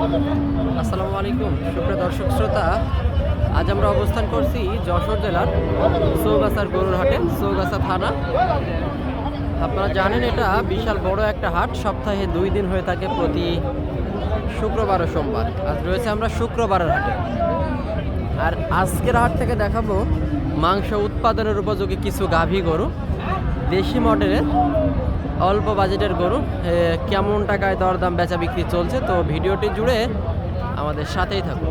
আসসালামু আলাইকুম। সুপ্রিয় দর্শক শ্রোতা, আজ আমরা অবস্থান করছি যশোর জেলার চৌগাছার গরুর হাটে, চৌগাছা থানা। আপনারা জানেন এটা বিশাল বড় একটা হাট, সপ্তাহে দুই দিন হয়ে থাকে প্রতি শুক্রবার ও সোমবার। আজ রয়েছে আমরা শুক্রবারের হাটে। আর আজকের হাট থেকে দেখাবো মাংস উৎপাদনের উপযোগী কিছু গাভী গরু, দেশি মডেলের অল্প বাজেটের গরু কেমন টাকায় দরদাম বেচা বিক্রি চলছে, তো ভিডিওটি জুড়ে আমাদের সাথেই থাকুন।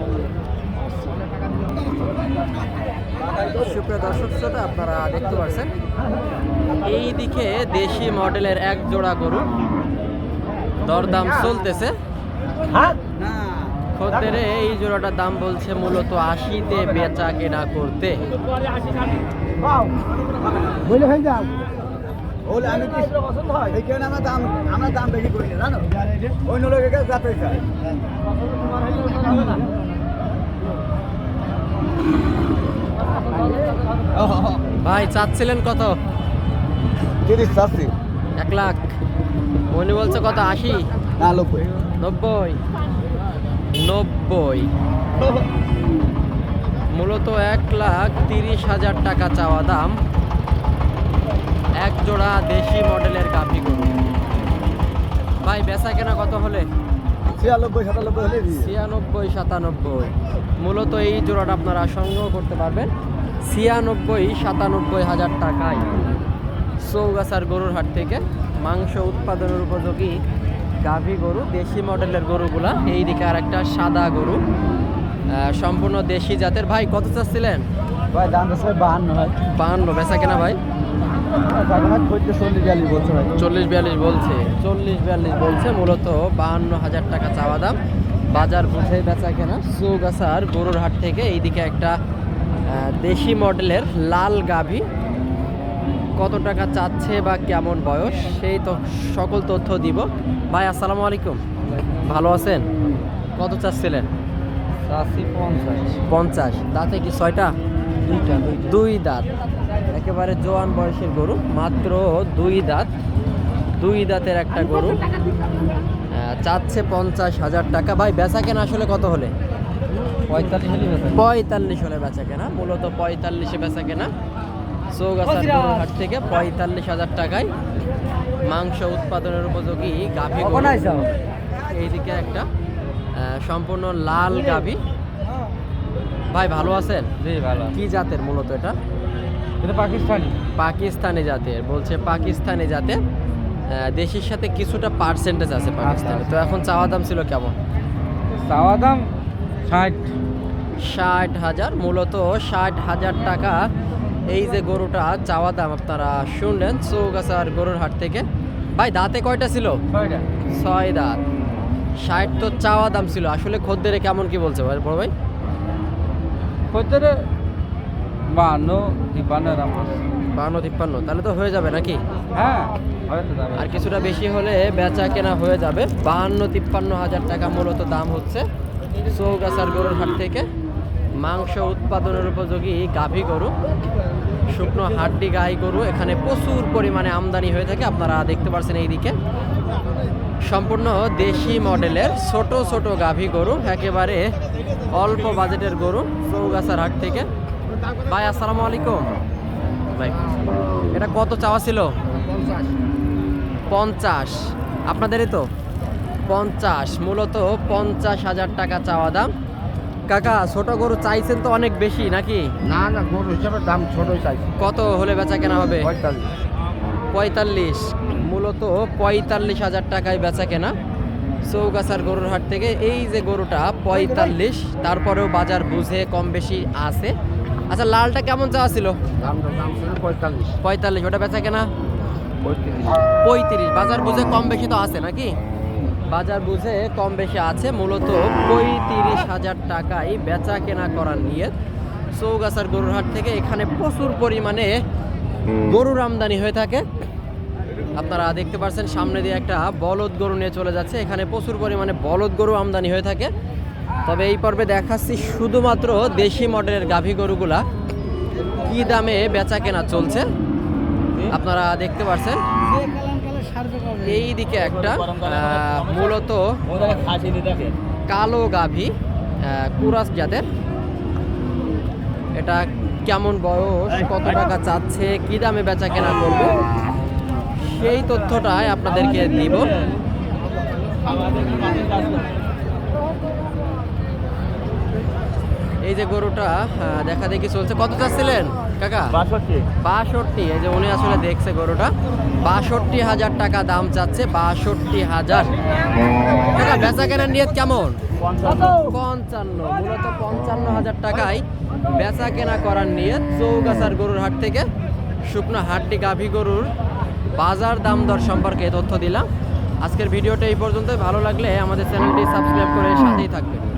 সুপ্রিয় দর্শক শ্রোতা, আপনারা দেখতে পাচ্ছেন, এই দিকে দেশি মডেলের এক জোড়া গরু, দরদাম চলতেছে। খদ্দের এই জোড়াটার দাম বলছে মূলত আশিতে বেচা কেনা করতে। বলে যাও ওলে আমি কি পছন্দ হয়? এই কারণে আমরা দাম আমরা দাম বেশি করি না জানো? অন্য লোকের কাছে যাতে চাই ভাই চাচ্ছিলেন কত? তিরিশ চাচ্ছি। এক লাখ। উনি বলছে কত? আশি? না নব্বই। নব্বই? নব্বই। মূলত এক লাখ তিরিশ হাজার টাকা চাওয়া দাম। এক জোড়া দেশি মডেলের গাভি গরু ভাই বেচা কেনা কত হলে? ছিয়ানব্বই সাতানব্বই হলে ছিয়ানব্বই সাতানব্বই। মূলত এই জোড়াটা আপনারা সংগ্রহ করতে পারবেন। ছিয়ানব্বই সাতানব্বই হাজার টাকায়। চৌগাছার গরুর হাট থেকে মাংস উৎপাদনের উপযোগী গাভী গরু দেশি মডেলের গরুগুলা। এই দিকে আর একটা সাদা গরু। সম্পূর্ণ দেশি জাতের। ভাই কত চাচ্ছিলেন? ভাই দাম বাহান্ন হয় বাহান্ন বেচা কেনা ভাই? চল্লিশ বিয়াল্লিশ বলছে ভাই। চল্লিশ বিয়াল্লিশ বলছে। মূলত বাহান্ন হাজার টাকা চাওয়া দাম। বাজার বুঝে বেচা কেনা চৌগাছার গরুর হাট থেকে এইদিকে একটা দেশি মডেলের লাল গাভী। কত টাকা চাচ্ছে বা কেমন বয়স সেই তো সকল তথ্য দিব। ভাই আসসালামু আলাইকুম। ভালো আছেন? কত চাচ্ছিলেন? পঞ্চাশ। পঞ্চাশ। দাঁতে কি ছয়টা? দুই দাঁত। একেবারে জোয়ান বয়সের গরু মাত্র দুই দাঁত। দুই দাঁতের একটা গরু। চাচ্ছে পঞ্চাশ হাজার টাকা। ভাই বেচা কেনা আসলে কত হলে? পঁয়তাল্লিশ হলে বেচা পঁয়তাল্লিশ হলে বেচা কেনা। মূলত পঁয়তাল্লিশে বেচা কেনা। চৌগাছার হাট থেকে পঁয়তাল্লিশ হাজার টাকায় মাংস উৎপাদনের উপযোগী গাভী এইদিকে একটা সম্পূর্ণ লাল গাভী। ভাই ভালো আছেন? জি ভালো কি জাতের মূলত এটা? এটা পাকিস্তানি। পাকিস্তানি জাতের বলছে পাকিস্তানি জাতের। দেশের সাথে কিছুটা পার্সেন্টেজ আছে পাকিস্তানে। তো এখন চাওয়া দাম ছিল কেমন? চাওয়া দাম ষাট। ষাট হাজার মূলত ষাট হাজার টাকা। এই যে গরুটা চাওয়া দাম আপনারা শুনলেন চৌগাছার গরুর হাট থেকে। ভাই দাঁতে কয়টা ছিল? ছয় দাঁত। ষাট তো চাওয়া দাম ছিল। আসলে খদ্দের কেমন কি বলছে ভাই বড় ভাই? খদ্দের বান্ন তিপ্পান্ন দাম বান্ন তিপ্পান্ন তাহলে তো হয়ে যাবে নাকি? হ্যাঁ আর কিছুটা বেশি হলে বেচা কেনা হয়ে যাবে। বাহান্ন তিপ্পান্ন হাজার টাকা মূলত দাম হচ্ছে চৌগাছার গরুর হাট থেকে। মাংস উৎপাদনের উপযোগী গাভী গরু শুকনো হাড্ডি গাই গরু এখানে প্রচুর পরিমাণে আমদানি হয়ে থাকে। আপনারা দেখতে পাচ্ছেন এইদিকে। সম্পূর্ণ দেশি মডেলের ছোট ছোট গাভী গরু একেবারে অল্প বাজেটের গরু চৌগাছার হাট থেকে। ভাই আসসালামু আলাইকুম। ভাই এটা কত চাওয়া ছিল? পঞ্চাশ। আপনাদেরই তো? পঞ্চাশ। মূলত পঞ্চাশ হাজার টাকা চাওয়া দাম। কাকা ছোট গরু চাইছেন তো অনেক বেশি নাকি? না না গরু হিসাবে দাম ছোটই চাইছি। কত হলে বেচা কেনা হবে? পঁয়তাল্লিশ। পঁয়তাল্লিশ। মূলত পঁয়তাল্লিশ হাজার টাকায় বেচা কেনা। চৌগাছার গরুর হাট থেকে এই যে গরুটা পঁয়তাল্লিশ তারপরেও বাজার বুঝে কম বেশি আছে। আচ্ছা লালটা কেমন চাওয়া ছিল? পঁয়তাল্লিশ। ওটা বেচা কেনা? পঁয়ত্রিশ। বাজার বুঝে কম বেশি তো আছে নাকি? বাজার বুঝে কম বেশি আছে মূলত পঁয়ত্রিশ হাজার টাকায় বেচা কেনা করার নিয়ে চৌগাছার গরুর হাট থেকে এখানে প্রচুর পরিমাণে গরুর আমদানি হয়ে থাকে। আপনারা দেখতে পাচ্ছেন সামনে দিয়ে একটা বলদ গরু নিয়ে চলে যাচ্ছে। এখানে প্রচুর পরিমাণে বলদ গরু আমদানি হয়ে থাকে। তবে এই পর্বে দেখাচ্ছি শুধুমাত্র দেশি মডেলের গাভী গরুগুলা। কি দামে বেচা কেনা চলছে? আপনারা দেখতে পাচ্ছেন এই দিকে একটা মূলত কালো গাভী কুরাস জাতের। এটা কেমন বয়স? কত টাকা চাচ্ছে? কি দামে বেচা কেনা করবে? সেই তথ্যটাই আপনাদেরকে দিব। এই যে গরুটা দেখা দেখি চলছে। কত চাচ্ছিলেন কাকা? বাষট্টি। বাষট্টি। এই যে উনি আসলে দেখছে গরুটা। বাষট্টি হাজার টাকা দাম চাচ্ছে বাষট্টি হাজার। কাকা বেচা কেনার নিয়ত কেমন? পঞ্চান্ন। মূলত পঞ্চান্ন হাজার টাকায় বেচা কেনা করার নিয়ে চৌগাছার গরুর হাট থেকে শুকনো হাটটি গাভী গরুর বাজার দাম দর সম্পর্কে তথ্য দিলাম। আজকের ভিডিওটা এই পর্যন্তই। ভালো লাগলে আমাদের চ্যানেলটি সাবস্ক্রাইব করে সাথেই থাকবেন।